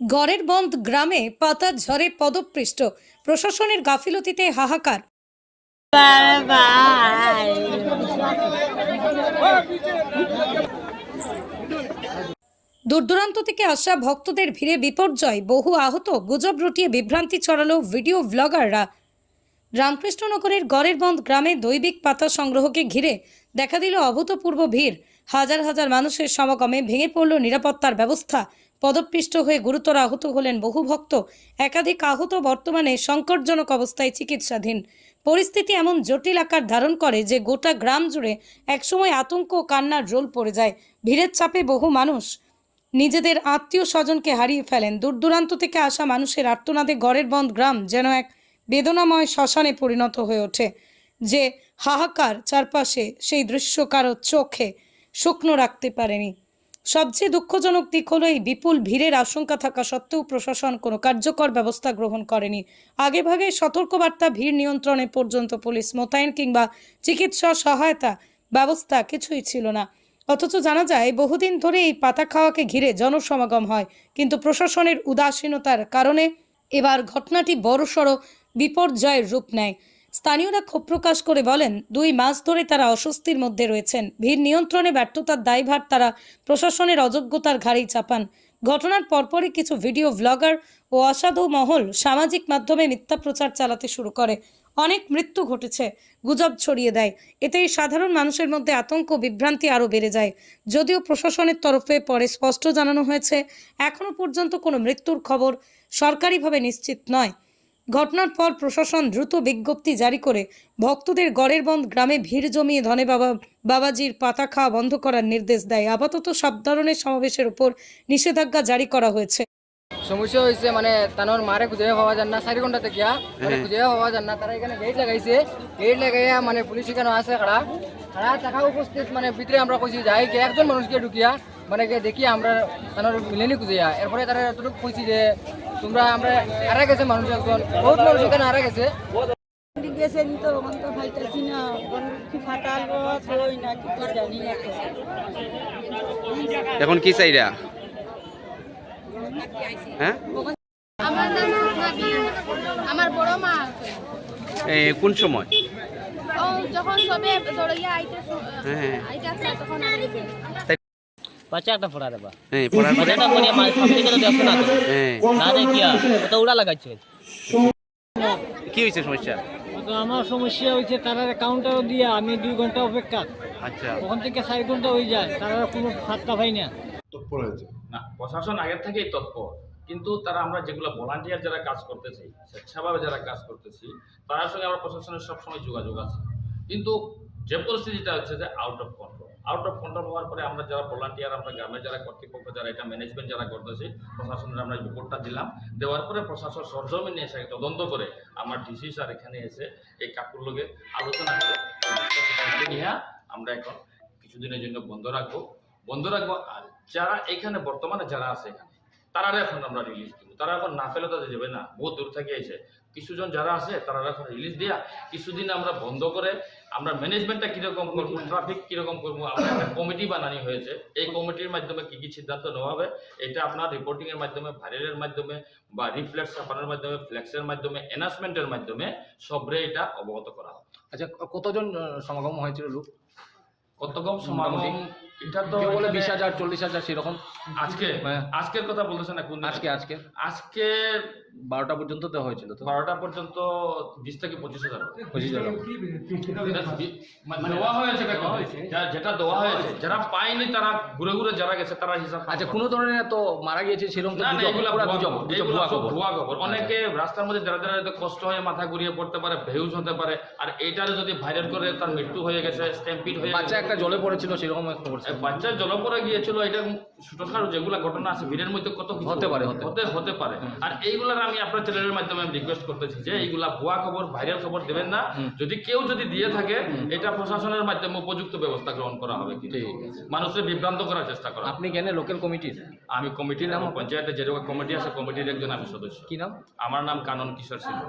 গড়ের বন্ধ গ্রামে পাতার ঝরে পদপৃষ্ট। প্রশাসনের গাফিলতিতে হাহাকার। দূরদূরান্ত থেকে আসা ভক্তদের ভিড়ে বিপর্যয়। বহু আহত, গুজব রটিয়ে বিভ্রান্তি ছড়ালো ভিডিও ব্লগাররা। রামকৃষ্ণনগরের গড়ের বন্ধ গ্রামে দৈবিক পাতা সংগ্রহকে ঘিরে দেখা দিল অভূতপূর্ব ভিড়। হাজার হাজার মানুষের সমাগমে ভেঙে পড়ল নিরাপত্তার ব্যবস্থা। পদপিষ্ট হয়ে গুরুতর আহত হলেন বহু ভক্ত। একাধিক আহত বর্তমানে সংকটজনক অবস্থায় চিকিৎসাধীন। পরিস্থিতি এমন জটিল আকার ধারণ করে যে গোটা গ্রাম জুড়ে একসময় আতঙ্ক ও কান্নার রোল পড়ে যায়। ভিড়ের চাপে বহু মানুষ নিজেদের আত্মীয় স্বজনকে হারিয়ে ফেলেন। দূর দূরান্ত থেকে আসা মানুষের আর্তনাদে গড়ের বন্ধ গ্রাম যেন এক বেদনাময় শ্মশানে পরিণত হয়ে ওঠে। যে হাহাকার চারপাশে সেই দৃশ্য কারও চোখে শুকনো রাখতে পারেনি। সবচেয়ে দুঃখজনক দিক হলো এই বিপুল ভিড়ের আশঙ্কা থাকা সত্ত্বেও প্রশাসন কোনো কার্যকর ব্যবস্থা গ্রহণ করেনি। আগেভাগে সতর্কবার্তা, ভিড় নিয়ন্ত্রণে পর্যন্ত পুলিশ মোতায়েন কিংবা চিকিৎসা সহায়তা ব্যবস্থা কিছুই ছিল না। অথচ জানা যায়, বহুদিন ধরে এই পাতা খাওয়াকে ঘিরে জনসমাগম হয়, কিন্তু প্রশাসনের উদাসীনতার কারণে এবার ঘটনাটি বড়সড় বিপর্যয়ের রূপ নেয়। স্থানীয়রা ক্ষোভ প্রকাশ করে বলেন, দুই মাস ধরে তারা অস্বস্তির মধ্যে রয়েছেন। ভিড় নিয়ন্ত্রণে ব্যর্থতার দায়ভার তারা প্রশাসনের অযোগ্যতার ঘাড়েই চাপান। ঘটনার পরপরই কিছু ভিডিও ব্লগার ও অসাধু মহল সামাজিক মাধ্যমে মিথ্যা প্রচার চালাতে শুরু করে। অনেক মৃত্যু ঘটেছে, গুজব ছড়িয়ে দেয়। এতে সাধারণ মানুষের মধ্যে আতঙ্ক, বিভ্রান্তি আরও বেড়ে যায়। যদিও প্রশাসনের তরফে পরে স্পষ্ট জানানো হয়েছে এখনও পর্যন্ত কোনো মৃত্যুর খবর সরকারিভাবে নিশ্চিত নয়। ঘটনার পর প্রশাসন দ্রুত বিজ্ঞপ্তি জারি করে ভক্তদের গড়ের বন্ধ গ্রামে ভিড় জমিয়ে ধনে বাবা বাবাজির পাতা খাওয়া বন্ধ করার নির্দেশ দেয়। আপাতত সব ধরনের সমাবেশের উপর নিষেধাজ্ঞা জারি করা হয়েছে। সমস্যা হয়েছে মানে তানোর মারে খুঁজে পাওয়া যান না চারি ঘণ্টা থেকে। মানে খুঁজে পাওয়া যান না তারা এখানে গেট লাগাইছে। গেট লাগাইয়া মানে পুলিশ এখানে আছে খাড়া। খাড়া থাকা উপস্থিত মানে ভিতরে আমরা কইছি যাই কে একজন মানুষকে ঢুকিয়া মানে কে দেখি আমরা তানোর মিলেনি খুঁজিয়া এরপরে তারা এতটুকু কইছি যে তোমরা আমরা হারা গেছে মানুষ একজন বহুত মানুষ এখানে হারা গেছে। গেছেন তো ওখান তো না কি ফাটাল কই না কি জানি না এখন কি চাইরা? হ্যাঁ? আমার নাম আমার বড় মা কোন সময়? যখন সবে দৌড়িয়া আইতে হ্যাঁ। আইতে তখন ফোড়া দেবা। হ্যাঁ মানে সামনে দেখো না হ্যাঁ। না দেখিয়া ওটা উড়া লাগাচ্ছে কি হয়েছে সমস্যা? তো আমার সমস্যা হয়েছে তারা কাউন্টারও দিয়ে আমি দুই ঘণ্টা অপেক্ষা। আচ্ছা। ওখান থেকে চার ঘণ্টা হয়ে যায় তারা কোনো ফাত্তা পাই না। না প্রশাসন আগের থেকেই তৎপর। কিন্তু তারা আমরা যেগুলো ভলান্টিয়ার যারা কাজ করতেছি স্বেচ্ছাভাবে যারা কাজ করতেছি তার সঙ্গে আমরা প্রশাসনের সবসময় যোগাযোগ আছে। কিন্তু যে পরিস্থিতিটা হচ্ছে যে out of control out of control হওয়ার পরে আমরা যারা ভলান্টিয়ার আমরা গ্রামের যারা কর্তৃপক্ষ, যারা এটা ম্যানেজমেন্ট যারা করতেছি, প্রশাসনের আমরা রিপোর্টটা দিলাম। দেওয়ার পরে প্রশাসন সরজমে নিয়ে এসে তদন্ত করে আমার ডিসি স্যার এখানে এসে এই কাকুর লোকে আলোচনা করে নিয়ে আমরা এখন কিছুদিনের জন্য বন্ধ রাখব। বন্ধ রাখব। আর যারা এখানে বর্তমানে যারা আছে এখানে তারা এখন আমরা রিলিজ দিব। তারা এখন না পেলে তাদের যাবে না। বহু দূর থেকে এসে, কিছুজন যারা আছে তারা এখন রিলিজ দিয়া কিছুদিন আমরা বন্ধ করে আমরা ম্যানেজমেন্টটা কীরকম করব ট্রাফিক কীরকম করব আমরা একটা কমিটি বানানি হয়েছে। এই কমিটির মাধ্যমে কী কী সিদ্ধান্ত নেওয়া হবে এটা আপনার রিপোর্টিংয়ের মাধ্যমে ভাইরালের মাধ্যমে বা রিফ্লেক্স ছাপানোর মাধ্যমে ফ্লেক্সের মাধ্যমে অ্যানাউন্সমেন্টের মাধ্যমে সবরে এটা অবগত করা হবে। আচ্ছা কতজন সমাগম হয়েছিল লোক কত সমাগম? এটা তো বলে বিশ হাজার চল্লিশ হাজার সেরকম। আজকে? হ্যাঁ। আজকের কথা বলতেছে না কোন আজকে আজকে। আজকে বারোটা পর্যন্ত তো হয়েছিল তো। বারোটা পর্যন্ত বিশ থেকে পঁচিশ হাজার পঁচিশ হাজার বি- মানে দেওয়া হয়েছে যেটা দেওয়া হয়েছে। যারা পায়নি তারা ঘুরে ঘুরে যারা গেছে তারা হিসাব আচ্ছা কোনো ধরনের তো মারা গিয়েছে সেরকম ভুয়া খবর, ভুয়া খবর। অনেকে রাস্তার মধ্যে যারা যারা কষ্ট হয়ে মাথা ঘুরিয়ে পড়তে পারে ভেউজ হতে পারে আর এইটারে যদি ভাইরাল করে তার মৃত্যু হয়ে গেছে স্ট্যাম্পিড হয়ে বাচ্চা একটা জলে পড়েছিল সেরকম একটা খবর বাচ্চার জলপরে গিয়েছিল এটা ছোটখাটো যেগুলো ঘটনা আছে ভিড়ের মধ্যে কত কিছু হতে পারে, হতে হতে পারে। আর এইগুলার আমি আপনার চ্যানেলের মাধ্যমে রিকোয়েস্ট করতেছি যে এইগুলা ভুয়া খবর ভাইরাল খবর দেবেন না। যদি কেউ যদি দিয়ে থাকে এটা প্রশাসনের মাধ্যমে উপযুক্ত ব্যবস্থা গ্রহণ করা হবে মানুষের বিভ্রান্ত করার চেষ্টা করা আপনি কেন লোকাল কমিটির আমি কমিটির নাম পঞ্চায়েতে যেরকম কমিটি আছে কমিটির একজন আমি সদস্য। কি নাম? আমার নাম কানন কিশোর সিংহ